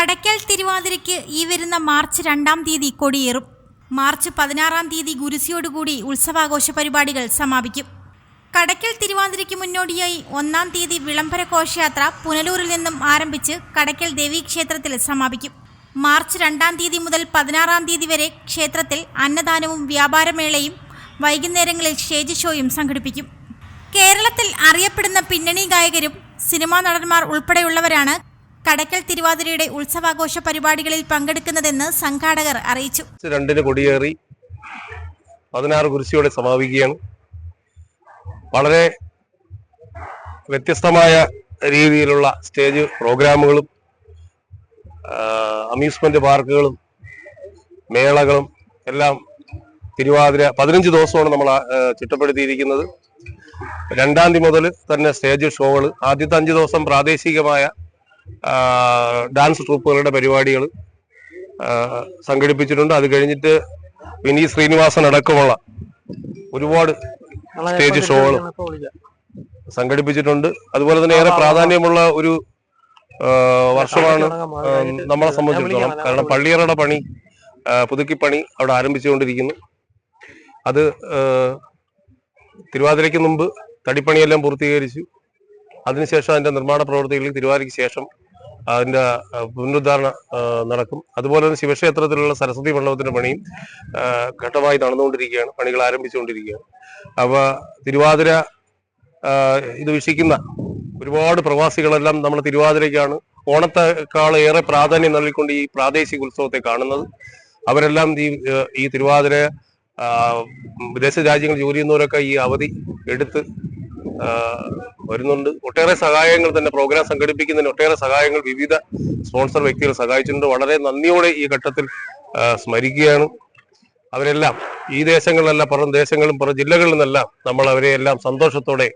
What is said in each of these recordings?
കടയ്ക്കൽ തിരുവാതിരയ്ക്ക് ഈ വരുന്ന മാർച്ച് രണ്ടാം തീയതി കൊടിയേറും. മാർച്ച് പതിനാറാം തീയതി ഗുരുസിയോടുകൂടി ഉത്സവാഘോഷ പരിപാടികൾ സമാപിക്കും. കടയ്ക്കൽ തിരുവാതിരയ്ക്ക് മുന്നോടിയായി ഒന്നാം തീയതി വിളംബര ഘോഷയാത്ര പുനലൂരിൽ നിന്നും ആരംഭിച്ച് കടയ്ക്കൽ ദേവീക്ഷേത്രത്തിൽ സമാപിക്കും. മാർച്ച് രണ്ടാം തീയതി മുതൽ പതിനാറാം തീയതി വരെ ക്ഷേത്രത്തിൽ അന്നദാനവും വ്യാപാരമേളയും വൈകുന്നേരങ്ങളിൽ സ്റ്റേജ് ഷോയും സംഘടിപ്പിക്കും. കേരളത്തിൽ അറിയപ്പെടുന്ന പിന്നണി ഗായകരും സിനിമാ നടന്മാർ ഉൾപ്പെടെയുള്ളവരാണ് കടയ്ക്കൽ തിരുവാതിരയുടെ ഉത്സവാഘോഷ പരിപാടികളിൽ പങ്കെടുക്കുന്നതെന്ന് സംഘാടകർ അറിയിച്ചു. രണ്ടിന് കൊടിയേറി പതിനാറ് കുരിശിയോടെ സമാപിക്കുകയാണ്. വളരെ വ്യത്യസ്തമായ രീതിയിലുള്ള സ്റ്റേജ് പ്രോഗ്രാമുകളും അമ്യൂസ്മെന്റ് പാർക്കുകളും മേളകളും എല്ലാം തിരുവാതിര പതിനഞ്ച് ദിവസമാണ് നമ്മൾ ചിട്ടപ്പെടുത്തിയിരിക്കുന്നത്. രണ്ടാം തീയതി മുതൽ തന്നെ സ്റ്റേജ് ഷോകൾ ആദ്യത്തെ അഞ്ച് ദിവസം പ്രാദേശികമായ ഡാൻസ് ട്രൂപ്പുകളുടെ പരിപാടികൾ സംഘടിപ്പിച്ചിട്ടുണ്ട്. അത് കഴിഞ്ഞിട്ട് വിനീത് ശ്രീനിവാസൻ അടക്കമുള്ള ഒരുപാട് സ്റ്റേജ് ഷോകൾ സംഘടിപ്പിച്ചിട്ടുണ്ട്. അതുപോലെ തന്നെ ഏറെ പ്രാധാന്യമുള്ള ഒരു വർഷമാണ് നമ്മളെ സംബന്ധിച്ചിടത്തോളം. കാരണം പള്ളിയറയുടെ പണി പുതുക്കിപ്പണി അവിടെ ആരംഭിച്ചുകൊണ്ടിരിക്കുന്നു. അത് തിരുവാതിരയ്ക്ക് മുമ്പ് തടിപ്പണിയെല്ലാം പൂർത്തീകരിച്ചു. അതിനുശേഷം അതിന്റെ നിർമ്മാണ പ്രവർത്തികളിൽ തിരുവാതിരയ്ക്ക് ശേഷം അതിന്റെ പുനരുദ്ധാരണ നടക്കും. അതുപോലെ തന്നെ ശിവക്ഷേത്രത്തിലുള്ള സരസ്വതി മണ്ഡപത്തിന്റെ പണിയും ഘട്ടമായി നടന്നുകൊണ്ടിരിക്കുകയാണ്. പണികൾ ആരംഭിച്ചുകൊണ്ടിരിക്കുകയാണ്. അപ്പൊ തിരുവാതിര ഇത് വീക്ഷിക്കുന്ന ഒരുപാട് പ്രവാസികളെല്ലാം നമ്മൾ തിരുവാതിരയ്ക്കാണ് ഓണത്തെക്കാൾ ഏറെ പ്രാധാന്യം നൽകിക്കൊണ്ട് ഈ പ്രാദേശിക ഉത്സവത്തെ കാണുന്നത്. അവരെല്ലാം ഈ ഈ തിരുവാതിര വിദേശ രാജ്യങ്ങളിൽ ജോലി ചെയ്യുന്നവരൊക്കെ ഈ അവധി എടുത്ത് വരുന്നുണ്ട്. ഒട്ടേറെ സഹായങ്ങൾ തന്നെ പ്രോഗ്രാം സംഘടിപ്പിക്കുന്നതിന് ഒട്ടേറെ സഹായങ്ങൾ വിവിധ സ്പോൺസർ വ്യക്തികൾ സഹായിച്ചിട്ടുണ്ട്. വളരെ നന്ദിയോടെ ഈ ഘട്ടത്തിൽ സ്മരിക്കുകയാണ്. അവരെല്ലാം ഈ ദേശങ്ങളിലല്ല പുറം ദേശങ്ങളും പുറം ജില്ലകളിൽ നിന്നെല്ലാം നമ്മൾ അവരെ എല്ലാം സന്തോഷത്തോടെ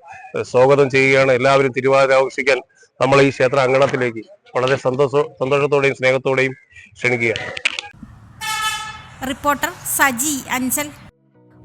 സ്വാഗതം ചെയ്യുകയാണ്. എല്ലാവരും തിരുവാതിര ആഘോഷിക്കാൻ നമ്മൾ ഈ ക്ഷേത്ര അങ്കണത്തിലേക്ക് വളരെ സന്തോഷ സന്തോഷത്തോടെയും സ്നേഹത്തോടെയും ക്ഷണിക്കുകയാണ്. റിപ്പോർട്ടർ സജി അഞ്ചൽ